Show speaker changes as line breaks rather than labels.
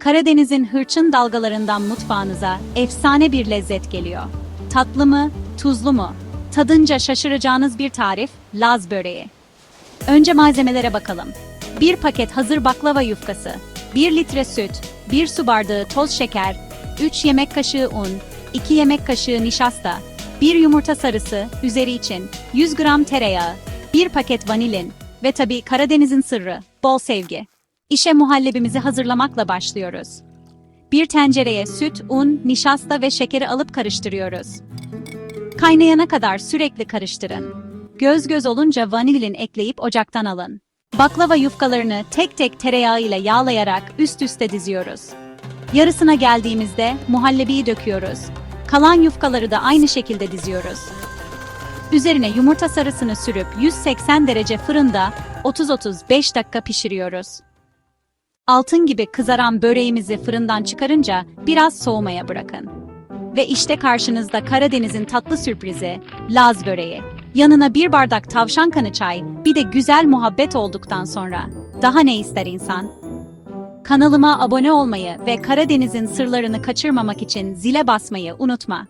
Karadeniz'in hırçın dalgalarından mutfağınıza efsane bir lezzet geliyor. Tatlı mı, tuzlu mu? Tadınca şaşıracağınız bir tarif, Laz böreği. Önce malzemelere bakalım. 1 paket hazır baklava yufkası, 1 litre süt, 1 su bardağı toz şeker, 3 yemek kaşığı un, 2 yemek kaşığı nişasta, 1 yumurta sarısı, üzeri için 100 gram tereyağı, 1 paket vanilin ve tabii Karadeniz'in sırrı, bol sevgi. İşe muhallebimizi hazırlamakla başlıyoruz. Bir tencereye süt, un, nişasta ve şekeri alıp karıştırıyoruz. Kaynayana kadar sürekli karıştırın. Göz göz olunca vanilin ekleyip ocaktan alın. Baklava yufkalarını tek tek tereyağı ile yağlayarak üst üste diziyoruz. Yarısına geldiğimizde muhallebiyi döküyoruz. Kalan yufkaları da aynı şekilde diziyoruz. Üzerine yumurta sarısını sürüp 180 derece fırında 30-35 dakika pişiriyoruz. Altın gibi kızaran böreğimizi fırından çıkarınca biraz soğumaya bırakın. Ve işte karşınızda Karadeniz'in tatlı sürprizi, Laz böreği. Yanına bir bardak tavşan kanı çay, bir de güzel muhabbet olduktan sonra. Daha ne ister insan? Kanalıma abone olmayı ve Karadeniz'in sırlarını kaçırmamak için zile basmayı unutma.